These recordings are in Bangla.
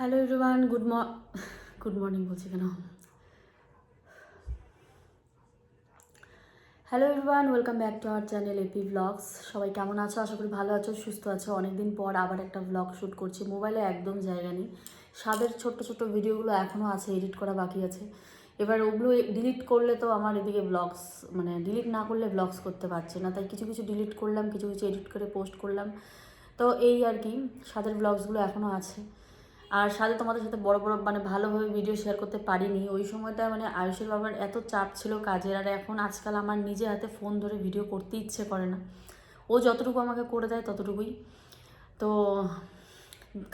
হ্যালো এভরিওয়ান গুড ম গুড মর্নিং বলছি কেন? Hello everyone welcome back to our channel AP blogs সবাই কেমন আছো? আশা করি ভালো আছো, সুস্থ আছো। অনেকদিন পর আবার একটা ব্লগ শ্যুট করছি। মোবাইলে একদম জায়গা নেই। স্বাদের ছোট্ট ছোট্ট ভিডিওগুলো এখনও আছে এডিট করা বাকি আছে। এবার ওগুলো ডিলিট করলে তো আমার এদিকে ব্লগস মানে ডিলিট না করলে ব্লগস করতে পারছে না। তাই কিছু কিছু ডিলিট করলাম, কিছু কিছু এডিট করে পোস্ট করলাম। তো এই আর কি স্বাদের ব্লগসগুলো এখনও আছে। আর সাথে তোমাদের সাথে বড় বড় মানে ভালোভাবে ভিডিও শেয়ার করতে পারিনি। ওই সময়টা মানে আয়ুষের বাবার এত চাপ ছিল কাজের, আর এখন আজকাল আমার নিজে হাতে ফোন ধরে ভিডিও করতে ইচ্ছে করে না। ও যতটুকু আমাকে করে দেয় ততটুকুই। তো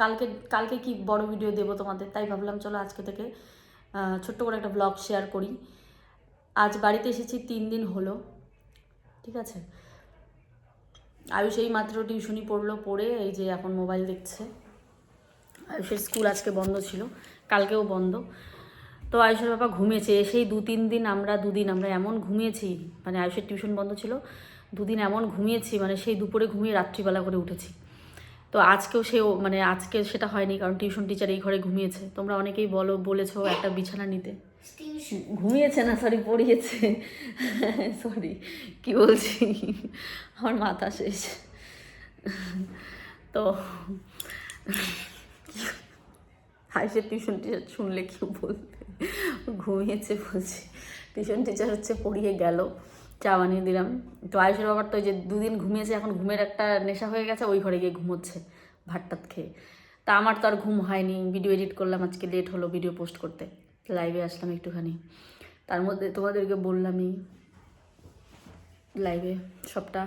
কালকে কালকে কি বড় ভিডিও দেবো তোমাদের, তাই ভাবলাম চলো আজকে থেকে ছোট্ট করে একটা ব্লগ শেয়ার করি। আজ বাড়িতে এসেছি, তিন দিন হলো, ঠিক আছে? আয়ুষ এই মাত্র টিউশনি পড়ল, পড়ে এই যে এখন মোবাইল দেখছে। আয়ুষের স্কুল আজকে বন্ধ ছিল কালকেও বন্ধ। তো আয়ুষের বাবা ঘুমিয়েছে এসেই দু তিন দিন আমরা দুদিন আমরা এমন ঘুমিয়েছি মানে আয়ুষের টিউশন বন্ধ ছিল দুদিন এমন ঘুমিয়েছি মানে সেই দুপুরে ঘুমিয়ে রাত্রিবেলা করে উঠেছি। তো আজকেও সে মানে আজকে সেটা হয়নি কারণ টিউশন টিচার এই ঘরে ঘুমিয়েছে। তোমরা অনেকেই বলো বলেছ একটা বিছানা নিতে। ঘুমিয়েছে না সরি পড়িয়েছে। সরি কি বলছি? আমার মাথা শেষ। তো হাইসের টিউশন টিচার শুনলে কি বলবে? ঘুমিয়েছে বলছি। টিউশন টিচার হচ্ছে পড়িয়ে গেল, চা বানিয়ে দিলাম। তো আয়ুষের বাবার তো যে দুদিন ঘুমিয়েছে, এখন ঘুমের একটা নেশা হয়ে গেছে, ওই ঘরে গিয়ে ঘুমোচ্ছে ভাতটাত খেয়ে। তা আমার তো আর ঘুম হয়নি ভিডিও এডিট করলাম, আজকে লেট হলো ভিডিও পোস্ট করতে। লাইভে আসলাম একটুখানি। তার মধ্যে তোমাদেরকে বললামই লাইভে সবটা।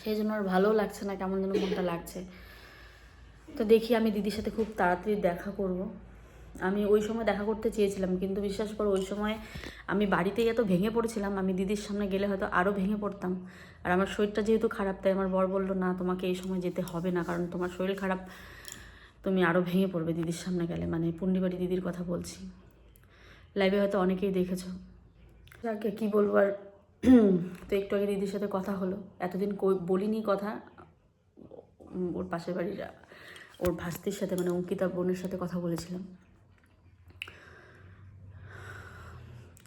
সেই জন্য আর ভালো লাগছে না, কেমন যেন মনটা লাগছে। তো দেখি আমি দিদির সাথে খুব তাড়াতাড়ি দেখা করব। আমি ওই সময় দেখা করতে চেয়েছিলাম, কিন্তু বিশ্বাস করো, ওই সময় আমি বাড়িতেই এত ভেঙে পড়েছিলাম, আমি দিদির সামনে গেলে হয়তো আরও ভেঙে পড়তাম। আর আমার শরীরটা যেহেতু খারাপ, তাই আমার বর বলল, না, তোমাকে এই সময় যেতে হবে না, কারণ তোমার শরীর খারাপ, তুমি আরও ভেঙে পড়বে দিদির সামনে গেলে। মানে পুন্ডিবাড়ি দিদির কথা বলছি। লাইভে হয়তো অনেকেই দেখেছ। যাকে কী বলব আর? তো একটু আগে দিদির সাথে কথা হলো। এতদিন বলিনি কথা ওর পাশের বাড়ির ওর ভাস্তির সাথে মানে অঙ্কিতা বোনের সাথে কথা বলেছিলাম।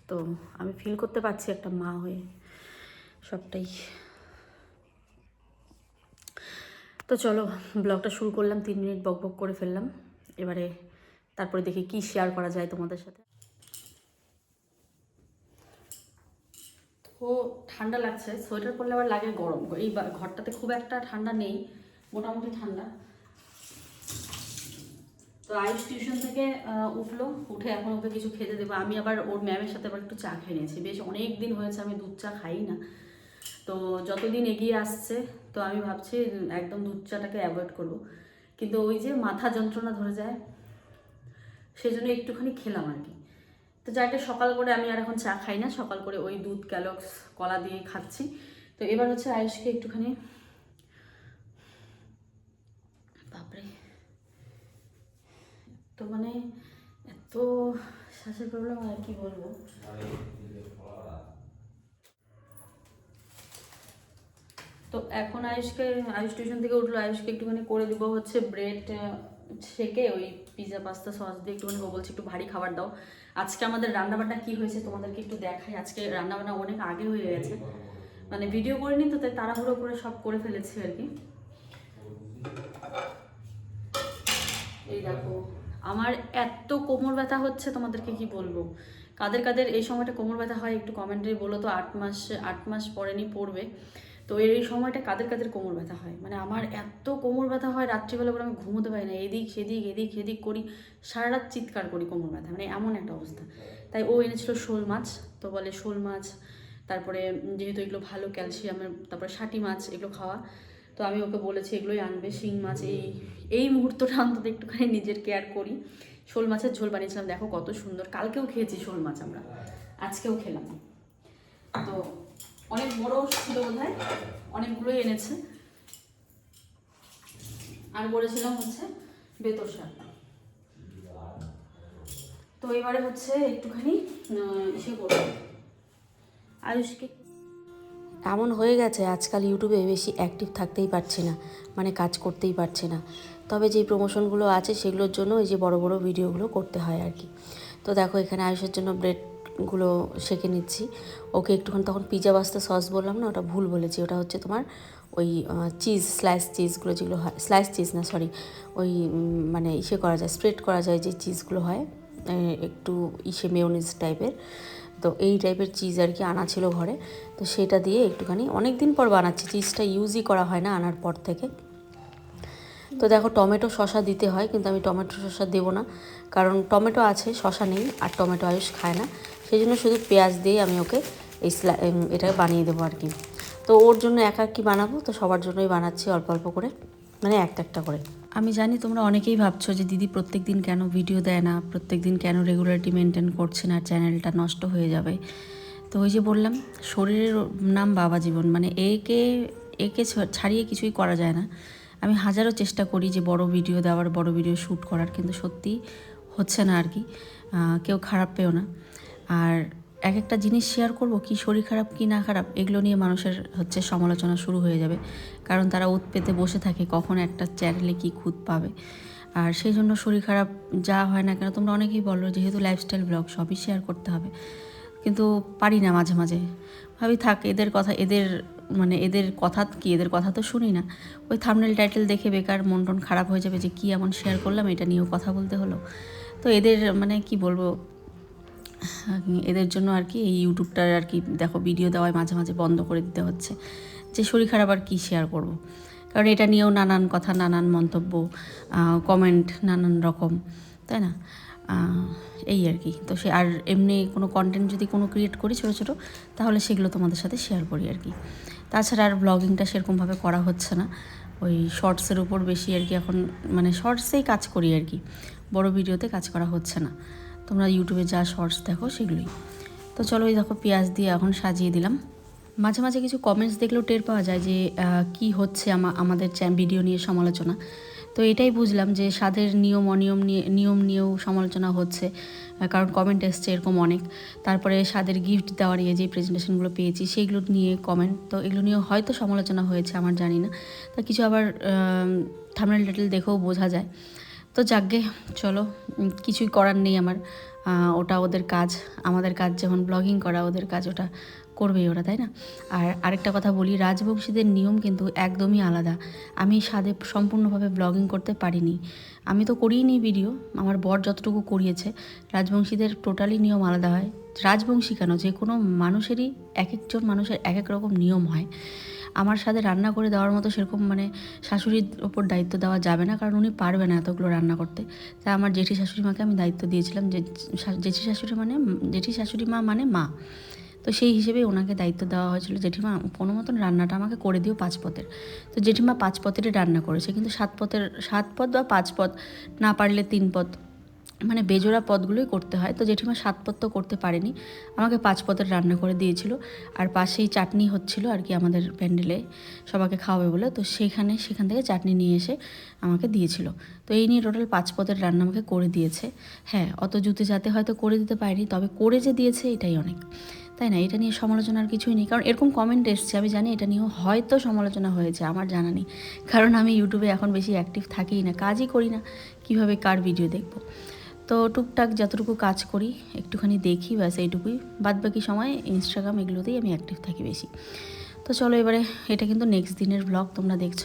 তো আমি ফিল করতে পারছি একটা মা হয়ে সবটাই। তো চলো ব্লগটা শুরু করলাম, তিন মিনিট বক বক করে ফেললাম। এবারে তারপরে দেখি কি শেয়ার করা যায় তোমাদের সাথে। ও ঠান্ডা লাগছে সোয়েটার পরলে আবার লাগে গরম। এই ঘরটাতে খুব একটা ঠান্ডা নেই, মোটামুটি ঠান্ডা। তো আয়ুষ টিউশন থেকে উঠল। উঠে এখন ওকে কিছু খেতে দেবো। আমি আবার ওর ম্যামের সাথে আবার একটু চা খেয়ে নিয়েছি। বেশ অনেক দিন হয়েছে আমি দুধ চা খাই না। তো যতদিন এগিয়ে আসছে, তো আমি ভাবছি একদম দুধ চাটাকে অ্যাভয়েড করব। কিন্তু ওই যে মাথা যন্ত্রণা ধরে যায় সেই জন্য একটুখানি খেলাম আর কি। তো যাকে সকাল করে আমি আর এখন চা খাই না। সকাল করে ওই দুধ, ক্যালক্স, কলা দিয়ে খাচ্ছি। তো এবার হচ্ছে আয়ুষকে একটুখানি তো মানে এত শ্বাসের প্রবলেম আর কি বলব? তো এখন আয়ুষকে, আয়ুষ টিউশন থেকে উঠল। আয়ুষকে একটুখানি করে দিব হচ্ছে ব্রেড শেকে ওই পিৎজা পাস্তা সস দিয়ে একটুখানি বলছে, একটু ভারী খাবার দাও। আজকে আমাদের রান্নাবান্না কি হয়েছে তোমাদেরকে একটু দেখাই। আজকে রান্নাবান্না অনেক আগে হয়ে গেছে। মানে ভিডিও করিনি তো, তাই তাড়াহুড়ো করে সব করে ফেলেছি আর কি। এই দেখো। আমার এত কোমর ব্যথা হচ্ছে, তোমাদেরকে কি বলব? কাদের কাদের এই সময়টা কোমর ব্যথা হয় একটু কমেন্টে বলো তো, আট মাস আট মাস পরেনি পড়বে। তো এর এই সময়টা কাদের কাদের কোমর ব্যথা হয়? মানে আমার এত কোমর ব্যথা হয়, রাত্রিবেলা করে আমি ঘুমোতে পারি না। এদিক, সেদিক এদিক, সেদিক করি সারা রাত চিৎকার করি কোমর ব্যথা মানে এমন একটা অবস্থা। তাই ও এনেছিল শোল মাছ, তো বলে শোল মাছ, তারপরে যেহেতু এগুলো ভালো ক্যালসিয়ামের, তারপরে ষাটি মাছ এগুলো খাওয়া। তো আমি ওকে বলেছি, এগুলোই আনবে, শিং মাছ, এই এই মুহূর্তটা অন্তত একটুখানি নিজের কেয়ার করি। শোল মাছের ঝোল বানিয়েছিলাম, দেখো কত সুন্দর। কালকেও খেয়েছি শোল মাছ আমরা, আজকেও খেলাম। তো অনেক বড় ছিল বোধ হয় অনেকগুলোই এনেছে। আর বলেছিলাম হচ্ছে বেতর শাক। তো এবারে হচ্ছে একটুখানি ইসে করব। আয়ুষকে এমন হয়ে গেছে আজকাল ইউটিউবে বেশি অ্যাক্টিভ থাকতেই পারছি না মানে কাজ করতেই পারছি না। তবে যেই প্রমোশনগুলো আছে সেগুলোর জন্য এই যে বড় বড় ভিডিওগুলো করতে হয় আর কি। তো দেখো এখানে আয়ুষের জন্য ব্রেডগুলো সেঁকে নিচ্ছি। ওকে একটুখানি তখন পিজা বাস্তা সস বললাম না, ওটা ভুল বলেছি। ওটা হচ্ছে তোমার ওই চিজ স্লাইস চিজগুলো যেগুলো হয় স্লাইস চিজ না সরি ওই মানে ইসে করা যায় স্প্রেড করা যায় যে চিজগুলো হয় একটু ইসে মেয়নিজ টাইপের তো এই টাইপের চিজ আর কি আনা ছিল ঘরে। তো সেটা দিয়ে একটুখানি অনেক দিন পর বানাচ্ছি। চিজটা ইউজই করা হয় না আনার পর থেকে। তো দেখো, টমেটো শশা দিতে হয়, কিন্তু আমি টমেটো শশা দেবো না। কারণ টমেটো আছে শশা নেই, আর টমেটো আয়ুষ খায় না। সেই জন্য শুধু পেঁয়াজ দিয়ে আমি ওকে এই এটা বানিয়ে দেবো আর কি তো ওর জন্য একা কি বানাবো, তো সবার জন্যই বানাচ্ছি অল্প অল্প করে। মানে একটা একটা করে। আমি জানি তোমরা অনেকেই ভাবছ যে দিদি প্রত্যেক দিন কেন ভিডিও দেয় না প্রত্যেক দিন কেন রেগুলারিটি মেনটেন করছে না চ্যানেলটা নষ্ট হয়ে যাবে। তো ওই যে বললাম, শরীরের নাম বাবা জীবন মানে একে একে ছাড়িয়ে কিছুই করা যায় না। আমি হাজারো চেষ্টা করি যে বড় ভিডিও দেওয়ার, বড় ভিডিও শ্যুট করার, কিন্তু সত্যি হচ্ছে না আর কি। কেউ খারাপ পেও না। আর এক একটা জিনিস শেয়ার করব, কি শরীর খারাপ, কি না খারাপ, এগুলো নিয়ে মানুষের হচ্ছে সমালোচনা শুরু হয়ে যাবে। কারণ তারা উৎ পেতে বসে থাকে, কখন একটা চ্যানেলে কি খুঁত পাবে। আর সেই জন্য শরীর খারাপ যা হয় না কেন, তোমরা অনেকেই বলো, যেহেতু লাইফস্টাইল ব্লগ সবই শেয়ার করতে হবে। কিন্তু পারি না মাঝে মাঝে। ভাবি, থাক, এদের কথা, এদের মানে এদের কথা কি, এদের কথা তো শুনি না। ওই থামনেল টাইটেল দেখে বেকার মন টন খারাপ হয়ে যাবে যে কী এমন শেয়ার করলাম, এটা নিয়েও কথা বলতে হলো। তো এদের মানে কি বলব এদের জন্য আর কি এই ইউটিউবটার আর কি, দেখো ভিডিও দেওয়ায় মাঝে মাঝে বন্ধ করে দিতে হচ্ছে। যে শরীর খারাপ আর কী শেয়ার করব। কারণ এটা নিয়েও নানান কথা, নানান মন্তব্য কমেন্ট নানান রকম, তাই না? এই আর কি। তো সে, আর এমনি কোনো কন্টেন্ট যদি কোনো ক্রিয়েট করি ছোটো ছোটো, তাহলে সেগুলো তোমাদের সাথে শেয়ার করি আর কি। তাছাড়া আর ব্লগিংটা সেরকমভাবে করা হচ্ছে না। ওই শর্টসের উপর বেশি আর কি এখন মানে শর্টসেই কাজ করি আর কি। বড় ভিডিওতে কাজ করা হচ্ছে না। তোমরা ইউটিউবে যা শর্টস দেখো সেগুলোই। তো চলো এই দেখো পেঁয়াজ দিয়ে এখন সাজিয়ে দিলাম। মাঝে মাঝে কিছু কমেন্টস দেখলেও টের পাওয়া যায় যে কি হচ্ছে আমা- আমাদের ভিডিও নিয়ে সমালোচনা। তো এটাই বুঝলাম যে, স্বাদের নিয়ম, অনিয়ম নিয়ে নিয়ম নিয়েও সমালোচনা হচ্ছে। কারণ কমেন্ট এসছে এরকম অনেক। তারপরে স্বাদের গিফট দেওয়ার নিয়ে যে প্রেজেন্টেশনগুলো পেয়েছি সেইগুলো নিয়ে কমেন্ট তো এগুলো নিয়ে হয়তো সমালোচনা হয়েছে, আমার জানি না। তা কিছু আবার থামনেল টাইটেল দেখেও বোঝা যায়। তো যাকগে, চলো কিছুই করার নেই আমার। ওটা ওদের কাজ, আমাদের কাজ যেমন ব্লগিং করা, ওদের কাজ ওটা করবেই ওরা, তাই না? আর আরেকটা কথা বলি, রাজবংশীদের নিয়ম কিন্তু একদমই আলাদা। আমি স্বাদে সম্পূর্ণভাবে ব্লগিং করতে পারিনি। আমি তো করিনি ভিডিও আমার বর যতটুকু করিয়েছে, রাজবংশীদের টোটালি নিয়ম আলাদা হয়। রাজবংশী কেন? যে কোনো মানুষেরই এক একজন মানুষের এক এক রকম নিয়ম হয়। আমার সাথে রান্না করে দেওয়ার মতো সেরকম মানে শাশুড়ির ওপর দায়িত্ব দেওয়া যাবে না, কারণ উনি পারবে না এতগুলো রান্না করতে। তাই আমার জেঠি শাশুড়ি মাকে আমি দায়িত্ব দিয়েছিলাম যে জেঠি শাশুড়ি মানে জেঠি শাশুড়ি মা মানে মা। তো সেই হিসেবে ওনাকে দায়িত্ব দেওয়া হয়েছিল, জেঠিমা কোনো মতন রান্নাটা আমাকে করে দিও পাঁচ পথের তো জেঠিমা পাঁচ পথেরই রান্না করেছে, কিন্তু সাত পথের সাত পদ বা পাঁচ পদ না পারলে তিন পদ। মানে বেজোড়া পদগুলোই করতে হয়। তো জেঠিমা সাত পদ তো করতে পারেনি। আমাকে পাঁচ পদের রান্না করে দিয়েছিল। আর পাশেই চাটনি হচ্ছিল আর কি আমাদের প্যান্ডেলে। সবাইকে খাওয়াবে বলে। তো সেখানে, সেখান থেকে চাটনি নিয়ে এসে আমাকে দিয়েছিল। তো এই নিয়ে টোটাল পাঁচ পদের রান্না আমাকে করে দিয়েছে। হ্যাঁ অত জুতে যাতে হয়তো করে দিতে পারিনি, তবে করে যে দিয়েছে এটাই অনেক। তাই না? এটা নিয়ে সমালোচনার কিছুই নেই। কারণ এরকম কমেন্ট এসছে, আমি জানি এটা নিয়েও হয়তো সমালোচনা হয়েছে, আমার জানা নেই। কারণ আমি ইউটিউবে এখন বেশি অ্যাক্টিভ থাকিই না, কাজই করি না। কীভাবে কার ভিডিও দেখব? তো টুকটাক যতটুকু কাজ করি, একটুখানি দেখি, ব্যাস এইটুকুই। বাদ বাকি সময় ইনস্টাগ্রাম এগুলোতেই আমি অ্যাক্টিভ থাকি বেশি। তো চলো এবারে, এটা কিন্তু নেক্সট দিনের ব্লগ তোমরা দেখছ।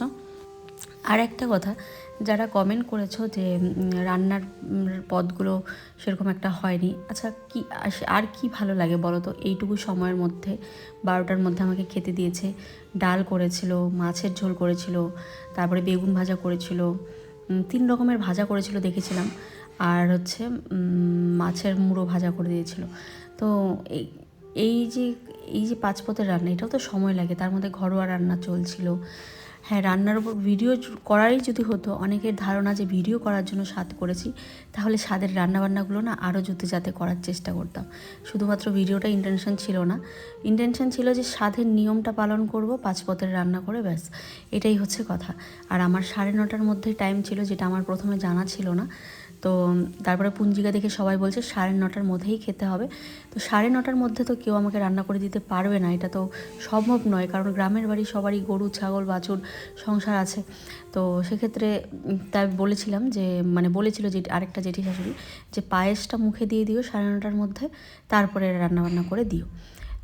আর একটা কথা, যারা কমেন্ট করেছ যে রান্নার পদগুলো সেরকম একটা হয়নি আচ্ছা কি আর কি ভালো লাগে বলো তো? এইটুকু সময়ের মধ্যে, বারোটার মধ্যে আমাকে খেতে দিয়েছে, ডাল করেছিল, মাছের ঝোল করেছিল, তারপরে বেগুন ভাজা করেছিল তিন রকমের ভাজা করেছিল দেখেছিলাম। আর হচ্ছে মাছের মুড়ো ভাজা করে দিয়েছিল। তো এই এই যে এই যে পাঁচ পথের রান্না, এটাও তো সময় লাগে। তার মধ্যে ঘরোয়া রান্না চলছিল। হ্যাঁ রান্নার উপর ভিডিও করারই যদি হতো, অনেকের ধারণা যে ভিডিও করার জন্য স্বাদ করেছি, তাহলে স্বাদের রান্নাবান্নাগুলো না আরও জুতে যাতে করার চেষ্টা করতাম। শুধুমাত্র ভিডিওটা ইন্টেনশন ছিল না। ইন্টেনশন ছিল যে স্বাদের নিয়মটা পালন করব পাঁচ পথের রান্না করে ব্যাস। এটাই হচ্ছে কথা। আর আমার সাড়ে নটার মধ্যে টাইম ছিল, যেটা আমার প্রথমে জানা ছিল না। তো তারপরে পুঞ্জিকা দেখে সবাই বলছে সাড়ে নটার মধ্যেই খেতে হবে। তো সাড়ে নটার মধ্যে তো কেউ আমাকে রান্না করে দিতে পারবে না, এটা তো সম্ভব নয়, কারণ গ্রামের বাড়ি সবারই গরু, ছাগল, বাছুর সংসার আছে। তো সেক্ষেত্রে তাই বলেছিলাম যে মানে বলেছিল যে আরেকটা জেঠি শাশুড়ি যে পায়েসটা মুখে দিয়ে দিও সাড়ে নটার মধ্যে, তারপরে রান্নাবান্না করে দিও।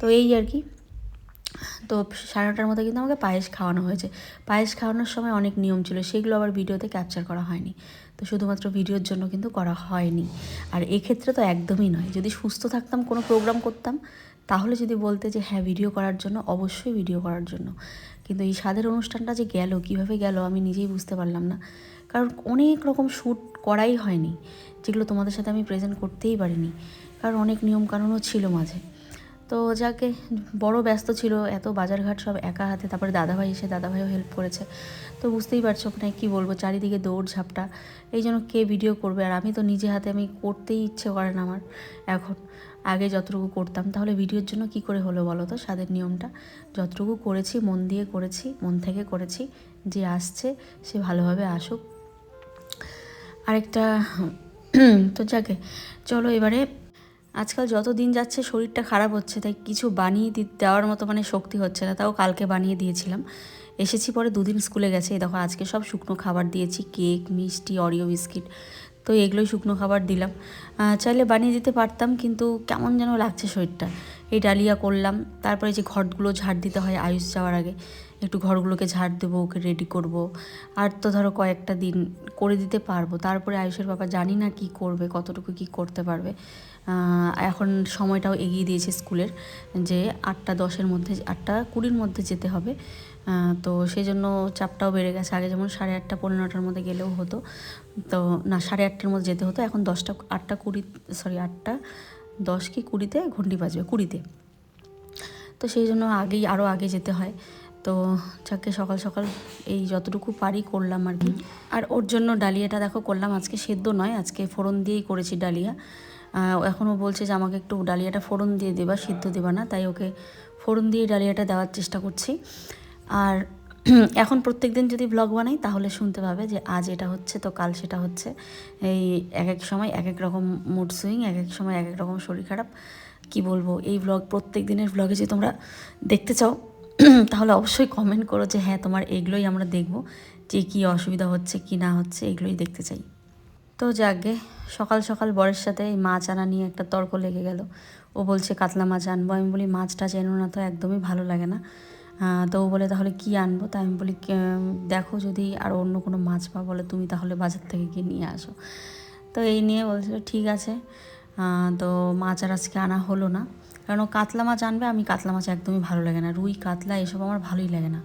তো এই আর কি। তো সাড়ে নটার মধ্যে কিন্তু আমাকে পায়েস খাওয়ানো হয়েছে। পায়েস খাওয়ানোর সময় অনেক নিয়ম ছিল, সেগুলো আবার ভিডিওতে ক্যাপচার করা হয়নি। তো শুধুমাত্র ভিডিওর জন্য কিন্তু করা হয়নি। আর এক্ষেত্রে তো একদমই নয়। যদি সুস্থ থাকতাম, কোনো প্রোগ্রাম করতাম, তাহলে যদি বলতে যে হ্যাঁ ভিডিও করার জন্য, অবশ্যই ভিডিও করার জন্য। কিন্তু এই স্বাদের অনুষ্ঠানটা যে গেল, কীভাবে গেল, আমি নিজেই বুঝতে পারলাম না। কারণ অনেক রকম শ্যুট করাই হয়নি, যেগুলো তোমাদের সাথে আমি প্রেজেন্ট করতেই পারিনি। কারণ অনেক নিয়মকানুনও ছিল মাঝে। তো যাকে বড় ব্যস্ত ছিল, এত বাজারঘাট সব একা হাতে, তারপরে দাদাভাই এসে দাদাভাইও হেল্প করেছে। তো বুঝতেই পারছ ওখানে কী বলব, চারিদিকে দৌড় ঝাপটা। এই জন্য কে ভিডিও করবে? আর আমি তো নিজে হাতে আমি করতেই ইচ্ছে করে না আমার এখন। আগে যতটুকু করতাম, তাহলে ভিডিওর জন্য কি করে হলো বলো তো? স্বাদের নিয়মটা। যতটুকু করেছি, মন দিয়ে করেছি, মন থেকে করেছি। যে আসছে, সে ভালোভাবে আসুক। আরেকটা, তো যাকে, চলো এবারে আজকাল যত দিন যাচ্ছে শরীরটা খারাপ হচ্ছে, তাই কিছু বানিয়ে দেওয়ার মতো মানে শক্তি হচ্ছে না, তাও কালকে বানিয়ে দিয়েছিলাম। এসেছি পরে দুদিন স্কুলে গেছে দেখো আজকে সব শুকনো খাবার দিয়েছি, কেক, মিষ্টি, অরিও বিস্কিট, তো এগুলোই শুকনো খাবার দিলাম। চাইলে বানিয়ে দিতে পারতাম, কিন্তু কেমন যেন লাগছে শরীরটা। এই ডালিয়া করলাম, তারপরে যে ঘরগুলো ঝাড় দিতে হয় আয়ুষ যাওয়ার আগে একটু ঘরগুলোকে ঝাড় দেবো, ওকে রেডি করব। আর তো ধরো কয়েকটা দিন করে দিতে পারব। তারপরে আয়ুষের বাবা জানি না কি করবে, কতটুকু কি করতে পারবে। এখন সময়টাও এগিয়ে দিয়েছে স্কুলের যে আটটা দশের মধ্যে, আটটা কুড়ির মধ্যে যেতে হবে। তো সেই জন্য চাপটাও বেড়ে গেছে। আগে যেমন সাড়ে আটটা পনেরো নটার মধ্যে গেলেও হতো, তো না, সাড়ে আটটার মধ্যে যেতে হতো। এখন দশটা, আটটা কুড়ি সরি আটটা দশ কি কুড়িতে ঘন্টি বাজবে কুড়িতে। তো সেই জন্য আগেই আরও আগে যেতে হয়। তো যাকে সকাল সকাল এই যতটুকু পারি করলাম আর কি। আর ওর জন্য ডালিয়াটা দেখো করলাম, আজকে সেদ্ধ নয়, আজকে ফোড়ন দিয়েই করেছি ডালিয়া। এখনও বলছে যে আমাকে একটু ডালিয়াটা ফোড়ন দিয়ে দেবা, সিদ্ধ দেবা না, তাই ওকে ফোড়ন দিয়ে ডালিয়াটা দেওয়ার চেষ্টা করছি। আর এখন প্রত্যেক দিন যদি ব্লগ বানাই, তাহলে শুনতে পাবে যে আজ এটা হচ্ছে, তো কাল সেটা হচ্ছে। এই এক এক সময় এক এক রকম মুড সুইং এক এক সময় এক এক রকম শরীর খারাপ। কি বলব, এই ব্লগ প্রত্যেক দিনের ব্লগে যে তোমরা দেখতে চাও তাহলে অবশ্যই কমেন্ট করো যে হ্যাঁ তোমার এগুলোই আমরা দেখব, যে কী অসুবিধা হচ্ছে, কি না হচ্ছে, এগুলোই দেখতে চাই। তো যাকে, সকাল সকাল বরের সাথে এই মাছ আনা নিয়ে একটা তর্ক লেগে গেল। ও বলছে, কাতলা মাছ আনব। আমি বলি, মাছটা চেনো না তো, একদমই ভালো লাগে না। তো ও বলে, তাহলে কি আনব? তাই আমি বলি দেখো যদি আর অন্য কোনো মাছ পা বলে তুমি তাহলে বাজার থেকে গিয়ে নিয়ে আসো। তো এই নিয়ে বলছিল ঠিক আছে। তো মাছ আর আজকে আনা হলো না। কারণ কাতলা মাছ আনবে, আমি কাতলা মাছ একদমই ভালো লাগে না। রুই, কাতলা, এসব আমার ভালোই লাগে না।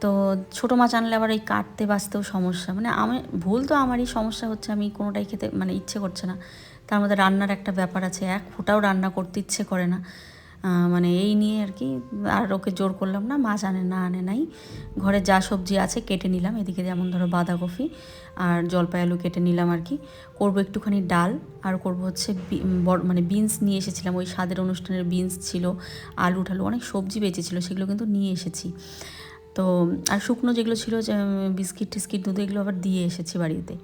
তো ছোটো মাছ আনলে আবার এই কাটতে বাঁচতেও সমস্যা। মানে আমি, ভুল তো আমারই, সমস্যা হচ্ছে আমি কোনোটাই খেতে মানে ইচ্ছে করছে না। তার মধ্যে রান্নার একটা ব্যাপার আছে, এক ফোটাও রান্না করতে ইচ্ছে করে না। মানে এই নিয়ে আর কি, আর ওকে জোর করলাম না, মাছ আনে না আনে নাই। ঘরে যা সবজি আছে কেটে নিলাম, এদিকে যেমন ধরো বাঁধাকপি আর জলপাই আলু কেটে নিলাম আর কি। করব একটুখানি ডাল আর করব হচ্ছে মানে বিনস নিয়ে এসেছিলাম, ওই স্বাদের অনুষ্ঠানের বিনস ছিল, আলু ঠালু, অনেক সবজি বেঁচেছিল, সেগুলো কিন্তু নিয়ে এসেছি। তো, আর শুকনো যেগুলো ছিল বিস্কিট টিস্কিট দুধ এগুলো আবার দিয়ে এসেছি বাড়িতে,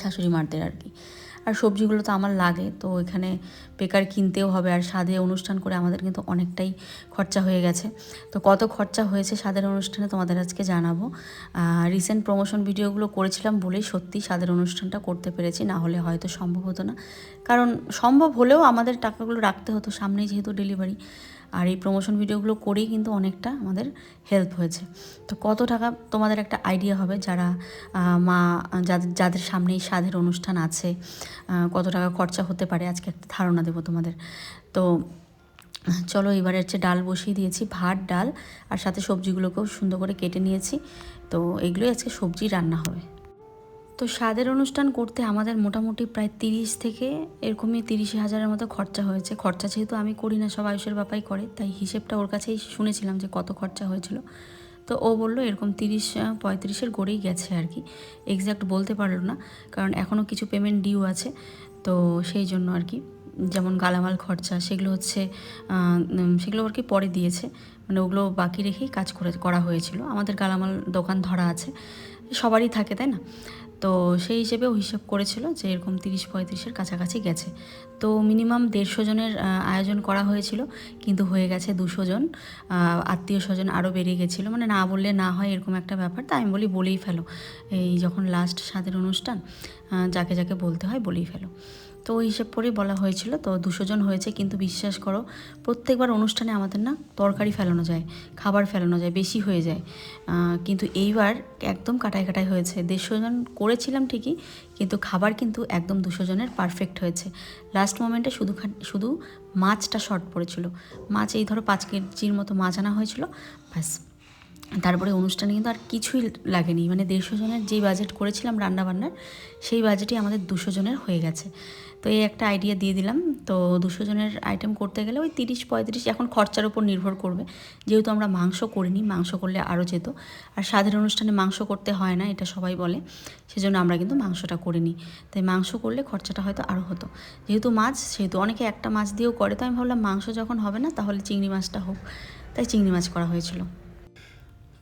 শাশুড়ি মারদের আর কি। আর সবজিগুলো তো আমার লাগে, তো এখানে বেকার কিনতেও হবে আর স্বাদে অনুষ্ঠান করে আমাদের কিন্তু অনেকটাই খরচা হয়ে গেছে। তো কত খরচা হয়েছে স্বাদের অনুষ্ঠানে তোমাদের আজকে জানাব। রিসেন্ট প্রমোশন ভিডিওগুলো করেছিলাম বলেই সত্যি স্বাদের অনুষ্ঠানটা করতে পেরেছি, না হলে হয়তো সম্ভব হতো না। কারণ সম্ভব হলেও আমাদের টাকাগুলো রাখতে হতো, সামনেই যেহেতু ডেলিভারি আর এই প্রমোশন ভিডিওগুলো করেই কিন্তু অনেকটা আমাদের হেল্প হয়েছে। তো কত টাকা তোমাদের একটা আইডিয়া হবে যারা মা যাদের যাদের সামনে এই স্বাদের অনুষ্ঠান আছে কত টাকা খরচা হতে পারে, আজকে একটা ধারণা দেবো তোমাদের। তো, চলো এবারে হচ্ছে ডাল বসিয়ে দিয়েছি, ভাত, ডাল, আর সাথে সবজিগুলোকেও সুন্দর করে কেটে নিয়েছি। তো এগুলোই আজকে সবজি রান্না হবে। তো স্বাদের অনুষ্ঠান করতে আমাদের মোটামুটি প্রায় তিরিশ থেকে এরকমই তিরিশ হাজারের মতো খরচা হয়েছে। খরচা যেহেতু আমি করি না, সব আয়ুষের বাপাই করে, তাই হিসেবটা ওর কাছেই শুনেছিলাম যে কত খরচা হয়েছিল। তো ও বলল এরকম তিরিশ, পঁয়ত্রিশের গড়েই গেছে আর কি। এক্স্যাক্ট বলতে পারল না, কারণ এখনও কিছু পেমেন্ট ডিউ আছে, তো সেই জন্য আর কি। যেমন গালামাল খরচা, সেগুলো হচ্ছে সেগুলো আর কি পরে দিয়েছে। মানে ওগুলো বাকি রেখেই কাজ করে, করা হয়েছিল। আমাদের গালামাল দোকান ধরা আছে, সবারই থাকে, তাই না? তো সেই হিসেবে ও হিসেব করেছিল যে এরকম তিরিশ পঁয়ত্রিশের কাছাকাছি গেছে। তো মিনিমাম দেড়শো জনের আয়োজন করা হয়েছিল, কিন্তু হয়ে গেছে দুশো জন। আত্মীয় স্বজন আরও বেরিয়ে গেছিল। মানে না বললে না হয় এরকম একটা ব্যাপার তাই আমি বলি বলেই ফেলো। এই যখন লাস্ট স্বাদের অনুষ্ঠান যাকে যাকে বলতে হয় বলেই ফেলো। তো ওই হিসেব করেই বলা হয়েছিল। তো দুশো জন হয়েছে, কিন্তু বিশ্বাস করো, প্রত্যেকবার অনুষ্ঠানে আমাদের না তরকারি ফেলানো যায়, খাবার ফেলানো যায়, বেশি হয়ে যায়। কিন্তু এইবার একদম কাটায় কাটাই হয়েছে। দেড়শো জন করেছিলাম ঠিকই, কিন্তু খাবার কিন্তু একদম দুশো জনের পারফেক্ট হয়েছে। লাস্ট মোমেন্টে শুধু শুধু মাছটা শর্ট পড়েছিল। মাছ এই ধরো পাঁচ কেজির মতো মাছ আনা হয়েছিল, ব্যাস। তারপরে অনুষ্ঠানে কিন্তু আর কিছুই লাগেনি। মানে দেড়শো জনের যেই বাজেট করেছিলাম রান্নাবান্নার, সেই বাজেটই আমাদের দুশো জনের হয়ে গেছে। তো এই একটা আইডিয়া দিয়ে দিলাম। তো দুশো জনের আইটেম করতে গেলে ওই তিরিশ, পঁয়ত্রিশ এখন খরচার উপর নির্ভর করবে। যেহেতু আমরা মাংস করিনি, মাংস করলে আরও যেত। আর স্বাদের অনুষ্ঠানে মাংস করতে হয় না, এটা সবাই বলে। সেজন্য আমরা কিন্তু মাংসটা করিনি। তাই মাংস করলে খরচাটা হয়তো আরও হতো। যেহেতু মাছ, সেহেতু অনেকে একটা মাছ দিয়েও করে। তো আমি ভাবলাম মাংস যখন হবে না, তাহলে চিংড়ি মাছটা হোক। তাই চিংড়ি মাছ করা হয়েছিল।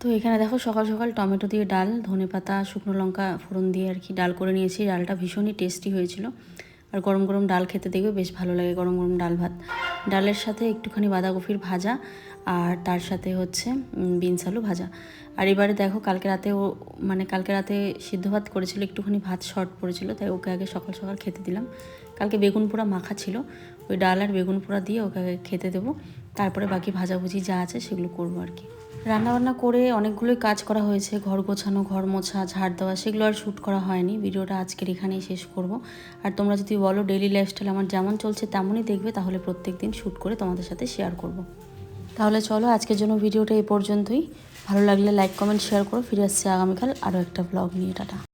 তো এখানে দেখো সকাল সকাল টমেটো দিয়ে ডাল ধনে পাতা শুকনো লঙ্কা ফোড়ন দিয়ে আর কি ডাল করে নিয়েছি। ডালটা ভীষণই টেস্টি হয়েছিল। আর গরম গরম ডাল খেতে দেখবে বেশ ভালো লাগে গরম গরম ডাল ভাত। ডালের সাথে একটুখানি বাঁধাকপির ভাজা আর তার সাথে হচ্ছে বিনস আলু ভাজা। আর এবারে দেখো কালকে রাতে ও মানে কালকে রাতে সিদ্ধ ভাত করেছিল, একটুখানি ভাত শর্ট পড়েছিল, তাই ওকে আগে সকাল সকাল খেতে দিলাম। কালকে বেগুন পোড়া মাখা ছিল, ওই ডাল আর বেগুন পোড়া দিয়ে ওকে আগে খেতে দেবো। তারপরে বাকি ভাজাভুজি যা আছে সেগুলো করব আর কি। রান্নাবান্না করে অনেকগুলোই কাজ করা হয়েছে, ঘর গোছানো, ঘর মোছা, ঝাড় দেওয়া, সেগুলো আর শ্যুট করা হয়নি। ভিডিওটা আজকের এখানেই শেষ করব। আর তোমরা যদি বলো ডেলি লাইফস্টাইল আমার যেমন চলছে তেমনই দেখবে, তাহলে প্রত্যেক দিন শ্যুট করে তোমাদের সাথে শেয়ার করব। তাহলে চলো আজকের জন্য ভিডিওটা এই পর্যন্তই। ভালো লাগলে লাইক কমেন্ট শেয়ার করো। ফিরে আসছি আগামীকাল আরও একটা ব্লগ নিয়ে, টাটা।